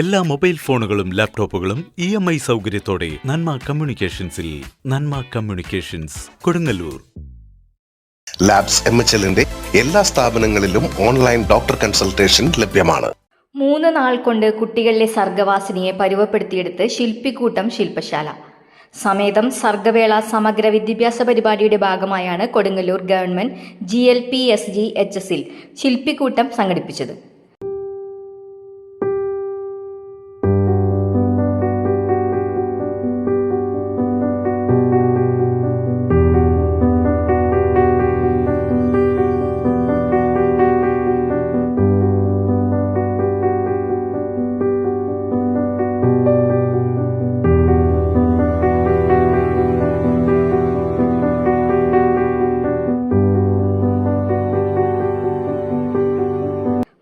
എല്ലാ മൊബൈൽ ഫോണുകളും ലാപ്ടോപ്പുകളും ഇ എം ഐ സൗകര്യത്തോടെ Nanma കമ്മ്യൂണിക്കേഷൻസിൽ Nanma communications Kodungallur. Labs M H എല്ലിന്റെ എല്ലാ സ്ഥാപനങ്ങളിലും ഓൺലൈൻ ഡോക്ടർ കൺസൾട്ടേഷൻ ലഭ്യമാണ്. മൂന്ന് നാൾ കൊണ്ട് കുട്ടികളിലെ സർഗവാസിനിയെ പരുവപ്പെടുത്തിയെടുത്ത് ശില്പിക്കൂട്ടം ശില്പശാല. സമേതം സർഗവേള സമഗ്ര വിദ്യാഭ്യാസ പരിപാടിയുടെ ഭാഗമായാണ് Kodungallur government G L P S G H എസിൽ ശില്പിക്കൂട്ടം സംഘടിപ്പിച്ചത്.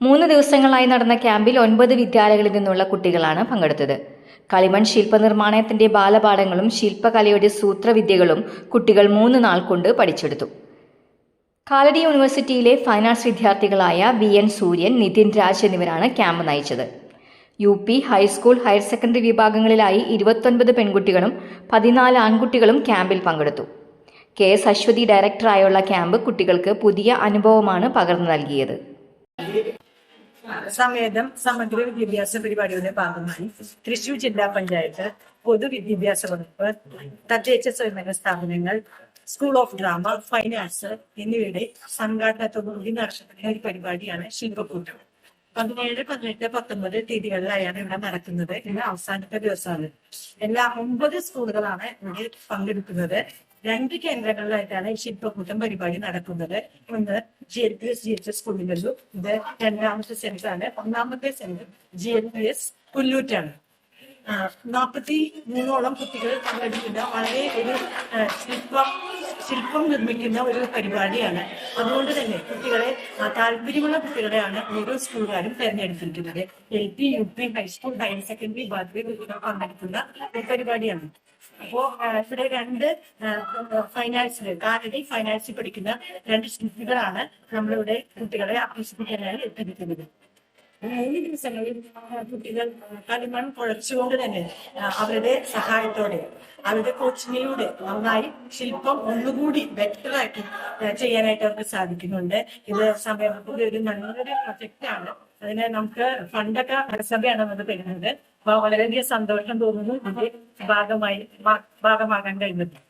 മൂന്ന് ദിവസങ്ങളായി നടന്ന ക്യാമ്പിൽ ഒൻപത് വിദ്യാലയങ്ങളിൽ നിന്നുള്ള കുട്ടികളാണ് പങ്കെടുത്തത്. കളിമൺ ശില്പനിർമ്മാണത്തിന്റെ ബാലപാഠങ്ങളും ശില്പകലയുടെ സൂത്രവിദ്യകളും കുട്ടികൾ മൂന്ന് നാൾ കൊണ്ട് പഠിച്ചെടുത്തു. കാലടി യൂണിവേഴ്സിറ്റിയിലെ ഫൈൻ ആർട്സ് വിദ്യാർത്ഥികളായ വി എൻ സൂര്യൻ നിതിൻ രാജ് എന്നിവരാണ് ക്യാമ്പ് നയിച്ചത്. U P high school higher secondary വിഭാഗങ്ങളിലായി ഇരുപത്തൊൻപത് പെൺകുട്ടികളും പതിനാല് ആൺകുട്ടികളും ക്യാമ്പിൽ പങ്കെടുത്തു. കെ എസ് അശ്വതി ഡയറക്ടറായുള്ള ക്യാമ്പ് കുട്ടികൾക്ക് പുതിയ അനുഭവമാണ് പകർന്നു നൽകിയത്. സമേതം സമഗ്ര വിദ്യാഭ്യാസ പരിപാടിയുടെ ഭാഗമായി തൃശൂർ ജില്ലാ പഞ്ചായത്ത് പൊതുവിദ്യാഭ്യാസ വകുപ്പ് തദ്ദേശ സ്വയംഭരണ സ്ഥാപനങ്ങൾ സ്കൂൾ ഓഫ് ഡ്രാമ ഫൈനാൻസ് എന്നിവയുടെ സംഘാടനത്തോടുകൂടി നടത്തുന്ന ഒരു പരിപാടിയാണ് ശില്പക്കൂട്ടം പതിനേഴ് പതിനെട്ട് പത്തൊമ്പത് തീയതികളിലായാണ് ഇവിടെ നടക്കുന്നത്. ഇന്ന് അവസാനത്തെ ദിവസമാണ്. എല്ലാ ഒമ്പത് സ്കൂളുകളാണ് ഇവിടെ പങ്കെടുക്കുന്നത്. രണ്ട് കേന്ദ്രങ്ങളിലായിട്ടാണ് ഈ ശില്പക്കൂട്ടം പരിപാടി നടക്കുന്നത്. ഒന്ന് G L P S G H S Kodungallur ഇത് രണ്ടാമത്തെ സെന്റർ ആണ് ഒന്നാമത്തെ centre G L P S പുല്ലൂറ്റാണ്. നാൽപ്പത്തി മൂന്നോളം കുട്ടികൾ പങ്കെടുക്കുന്ന വളരെ ഒരു ശില്പം ശില്പം നിർമ്മിക്കുന്ന ഒരു പരിപാടിയാണ്. അതുകൊണ്ട് തന്നെ കുട്ടികളെ താല്പര്യമുള്ള കുട്ടികളെയാണ് ഓരോ സ്കൂളുകാരും തെരഞ്ഞെടുത്തിരിക്കുന്നത്. L P U P high school higher secondary ബാധ്യത പങ്കെടുക്കുന്ന ഒരു പരിപാടിയാണ്. അപ്പോ ഇവിടെ രണ്ട് ഫൈനാൻസിൽ കാലടി ഫൈനാൻസിൽ പഠിക്കുന്ന രണ്ട് ശില്പികളാണ് നമ്മളിവിടെ കുട്ടികളെ ആകർഷിപ്പിക്കാനായി എത്തിയിരിക്കുന്നത്. മൂന്ന് ദിവസങ്ങളിൽ കുട്ടികൾ കളിമൺ കുഴച്ചുകൊണ്ട് തന്നെ അവരുടെ സഹായത്തോടെ അവരുടെ കോച്ചിങ്ങിലൂടെ നന്നായി ശില്പം ഒന്നുകൂടി ബെറ്ററാക്കി ചെയ്യാനായിട്ട് അവർക്ക് സാധിക്കുന്നുണ്ട്. ഇത് സമയത്തിന്റെ ഒരു നല്ലൊരു പ്രൊജക്റ്റ് ആണ്. അതിന് നമുക്ക് ഫണ്ടൊക്കെ നഗരസഭയാണ് നമ്മൾ തരുന്നത്. അപ്പൊ വളരെയധികം സന്തോഷം തോന്നുന്നു. ഇതിന്റെ ഭാഗമായി ഭാഗമാകാൻ കഴിഞ്ഞത്.